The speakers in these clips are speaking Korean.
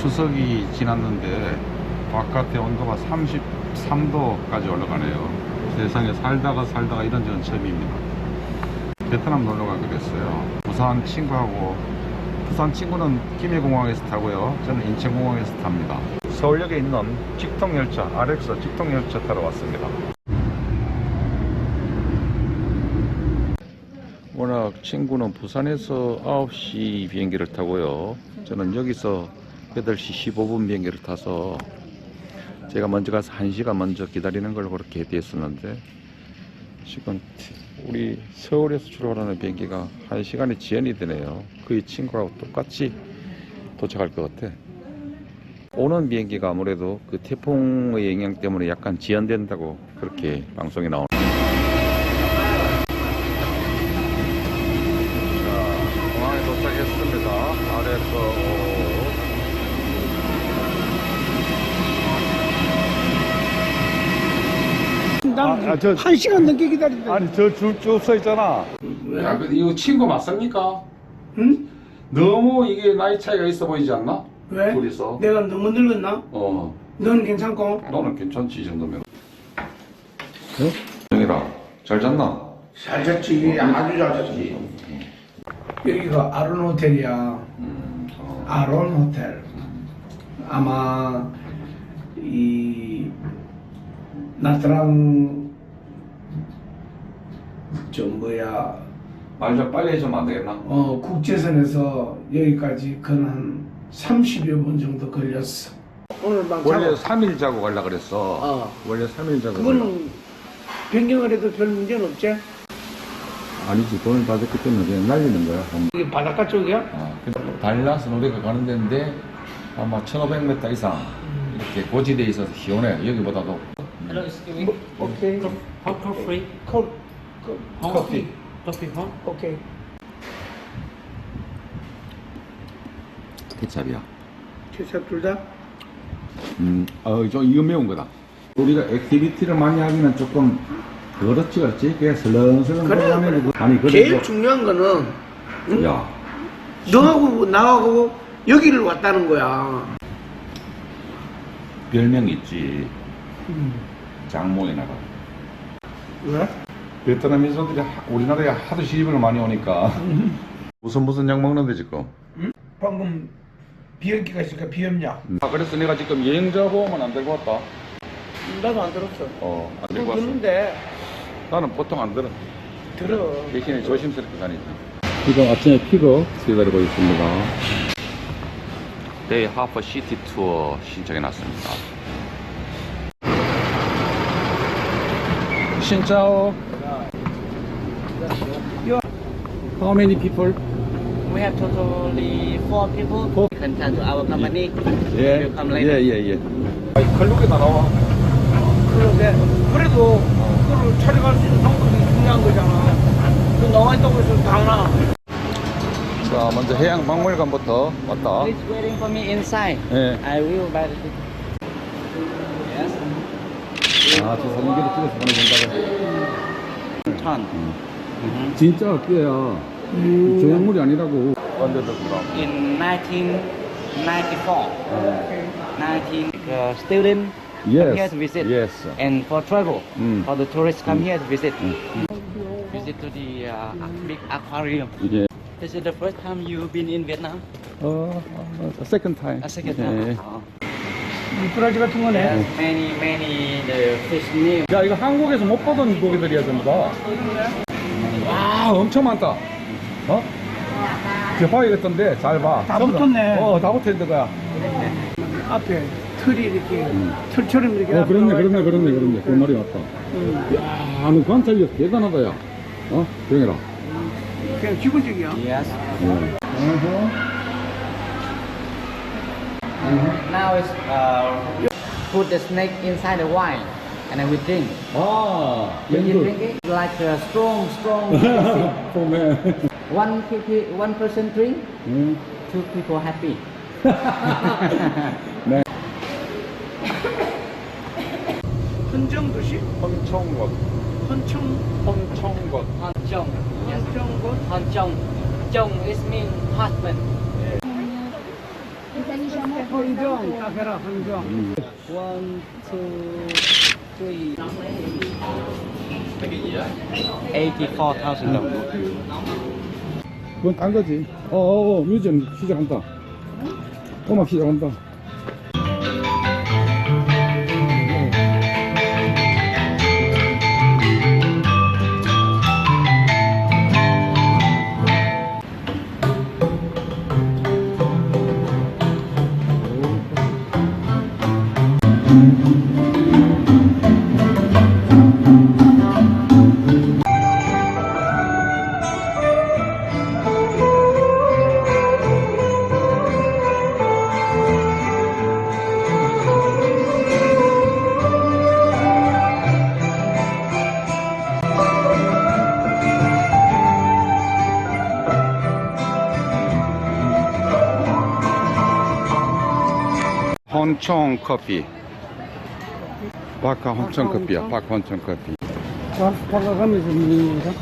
추석이 지났는데 바깥의 온도가 33도까지 올라가네요. 세상에 살다가 살다가 이런 적은 처음입니다. 베트남 놀러 가기로 했어요. 부산 친구하고 부산 친구는 김해공항에서 타고요. 저는 인천공항에서 탑니다. 서울역에 있는 직통열차, RX 직통열차 타러 왔습니다. 워낙 친구는 부산에서 9시 비행기를 타고요. 저는 여기서 8시 15분 비행기를 타서 제가 먼저 가서 1시간 먼저 기다리는 걸 그렇게 대했었는데 지금 우리 서울에서 출발하는 비행기가 1시간이 지연이 되네요. 그의 친구하고 똑같이 도착할 것 같아. 오는 비행기가 아무래도 그 태풍의 영향 때문에 약간 지연된다고 그렇게 방송이 나오는 자, 공항에 도착했습니다. 아래서 아, 아, 저- 한 시간 넘게 기다린다. 아니 저 줄 쭉 서 있잖아. 야, 근데 이거 친구 맞습니까? 응? 너무 이게 나이 차이가 있어 보이지 않나? 왜? 둘이서. 내가 너무 늙었나? 어, 넌 괜찮고? 너는 괜찮지 이 정도면. 어? 영이라 잘 잤나? 잘 잤지. 아주 잘 잤지. 여기가 아론 호텔이야. 음, 어. 아론 호텔. 아마 이 나트랑 저 뭐야 말좀 빨리 해주면 안 되겠나? 어 국제선에서 여기까지 근한 30여 분 정도 걸렸어. 오늘 밤 원래 자고 3일 자고 가려 그랬어. 어. 원래 3일 자고. 가려고. 그거는 변경을 해도 별 문제는 없지? 아니지 돈을 다 줬기 때문에 그냥 날리는 거야. 이게 바닷가 쪽이야? 아, 근데 달라스 우리가 가는 데인데 아마 1500m 이상 이렇게 고지대에 있어서 시원해. 여기보다도. Hello, excuse me. 뭐, 오케이. Hot or free? 콜, 콜, Hot. 커피. Coffee hot? 오케이. 케찹이야. 케찹 둘 다? 음, 어, 좀 이거 매운 거다. 우리가 액티비티를 많이 하기는 조금 그렇지, 그렇지. 그냥 슬렁슬렁 그래, 하면 그- 아니, 그래. 제일 중요한 거는 응? 야, 너하고 나하고 여기를 왔다는 거야. 별명이 있지. 장모에 나가. 왜? 베트남 하- 우리나라에 하도 시집을 많이 오니까. 무슨 무슨 약 먹는데 지금? 방금 비염기가 있으니까 비염약. 아, 그래서 내가 지금 여행자 보험은 안 들고 왔다. 나도 안 들었어. 어, 안 들고 왔어. 듣는데 나는 보통 안 들어. 들어. 대신에 조심스럽게 다니지. 지금 아침에 픽업 기다리고 있습니다. 데이 하퍼 시티 투어 신청해 놨습니다. 신짜오. How many people? We have totally four people. Four. You can come to our company. 예, You come later. 예, 예, 예. 아니, 칼국에 다 나와. 그런데 그래도 그거를 촬영할 수 있는 방법이 중요한 거잖아. 그 나와 있다고 해서 당나. 자, 먼저 해양 박물관부터 왔다. Please waiting for me inside. 예. I will buy the ticket. 아, 저 사진기를 찍어서 보내준다고. Ton. 진짜 학교야. 조형물이 아니라고. 언제 들어가? In 1994. 19 uh, student come here to visit. Yes. And for travel, Mm. for the tourists come here to visit. Visit to the uh, big aquarium. 이게 This is the first time you've been in Vietnam. 어, 어, second time. A second 예. time. Oh. 미꾸라지 같은 거네. Many, many the fish new. 야, 이거 한국에서 못 보던 고기들이야, 전부 다. 와, 엄청 많다. 어? 저 봐야겠던데, 잘 봐. 다 전부 붙었네. 어, 다 붙어 있는 거야. 앞에 틀이 이렇게 틀처럼 이렇게. 어, 그렇네, 그렇네. 그렇네, 그렇네. 그 말이 맞다. 응. 야, 너 관찰력 대단하다, 야. 어? 병해라. 그냥 기본적이야. Yes. 예. Now it's uh, put the snake inside the wine, and then we drink. 아, When you drink it, like a strong, strong. medicine. 봄에. one people, one person drink, 응. two people happy. 네. 헌정도시? 헌청것. 헌청, 헌청것. Hanchong. Yes. 헌정곳? Hanchong. Chong is mean husband. 황정, 딱 해라, 황정. One, two, three. Eighty-four thousand đồng. 그건 딴 거지. 어어, 뮤지엄 시작한다. 음악 시작한다. 혼총 커피. 바카 혼총 커피야. 바카 혼총 커피. 자, 바꿔가면서 먹는 거죠.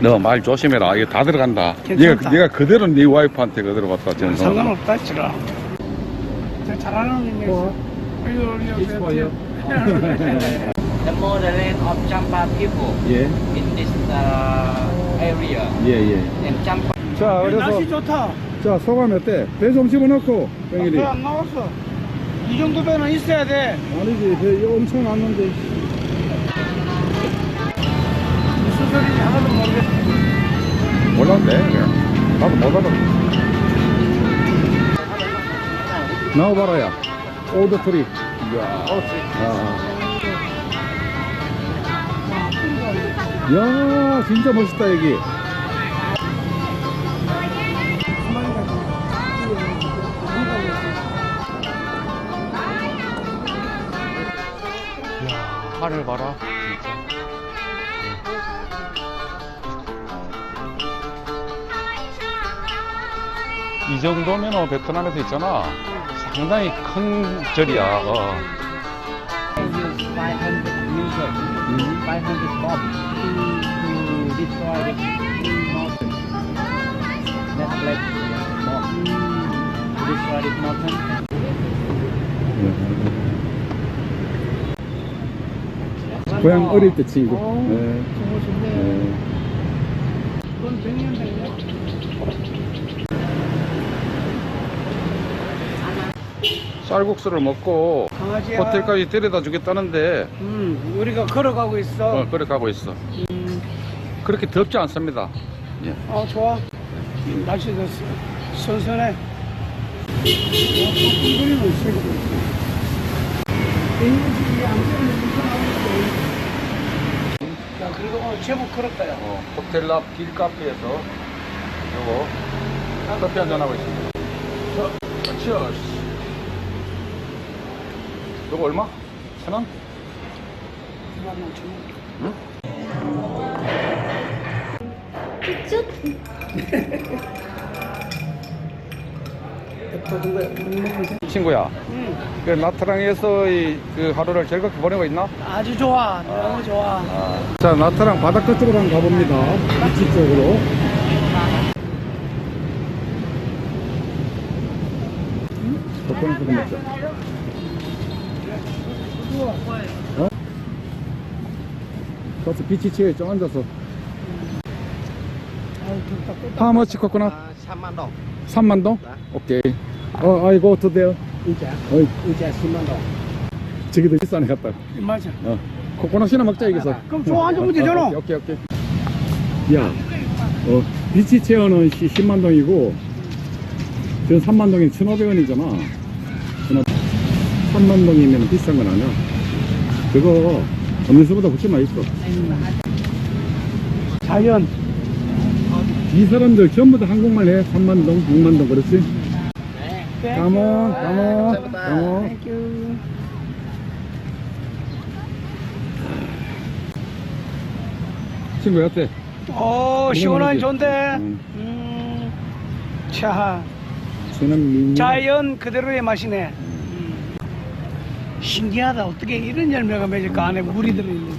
너말 조심해라. 이거 다 들어간다. 괜찮다. 네가, 네가 그대로 네 와이프한테 그대로 갖다 전송. 상관없다, 지금. 저 잘하는 의미에서. 이거, The motherland of Champa people 예, in this uh, area. 예, 예. And Champa. 자, 그래서 날씨 좋다. 자 소감 어때? 배 좀 집어넣고 뱅일이. 배안 나왔어. 이 정도 배는 있어야 돼. 아니지, 배 엄청 왔는데. 무슨 소리인지 하나도 모르겠어. 몰랐네. 그냥. 나도 못 알아. 나와 봐라야. 오드트리. 이야. 아. 야, 진짜 멋있다, 여기. 하늘 봐라, 진짜. 이 정도면 베트남에서 있잖아. 상당히 큰 절이야. 어. 500 고향 어릴 때 친구. 네. 정말 좋네. 네. 그건 100년 됐네. 쌀국수를 먹고 강아지야. 호텔까지 데려다 주겠다는데 음, 우리가 걸어가고 있어. 어, 그래 가고 있어. 음, 그렇게 덥지 않습니다. 예. 어, 좋아. 음, 날씨도 스- 선선해. 어, 그래도 오늘 제법 걸었다, 야. 어, 호텔 앞 길카페에서 요거 커피 한잔 하고 있습니다. 저, 치얼스. 요거 얼마? 천 원? 응? 예뻐진 거야. 못 먹으면 돼. 친구야, 음, 그 나트랑에서 이, 그 하루를 즐겁게 보내고 있나? 아주 좋아. 너무 좋아. 자, 나트랑 바닷가 쪽으로 한번 가봅니다. 비치 쪽으로. popcorn 조금 먹자. 어? 가서 비치 치에 좀 앉아서. much coconut? 3만 동. 3만 동? 오케이. 어, I go to there. 의자. 어이, 의자 10만 원. 저기도 비싸네 갔다. 맞아. 어. 코코넛이나 먹자 여기서. 그럼 좋아, 앉으면 되잖아. 어, 오케이 오케이. 야, 어 비치 체어는 10만 동이고, 저 3만 동이 1,500원이잖아. 3만 동이면 비싼 건 아니야. 그거 음료수보다 훨씬 맛있어. 자연. 이 사람들 전부 다 한국말 해. 3만 동, 6만 동 그렇지? 까모, 까모. 땡큐. 친구 어때? 오, 시원하니 좋은데. 음. 음, 자, 저는. 자연 그대로의 맛이네. 음. 신기하다. 어떻게 이런 열매가 맺을까? 안에 물이 들어있는.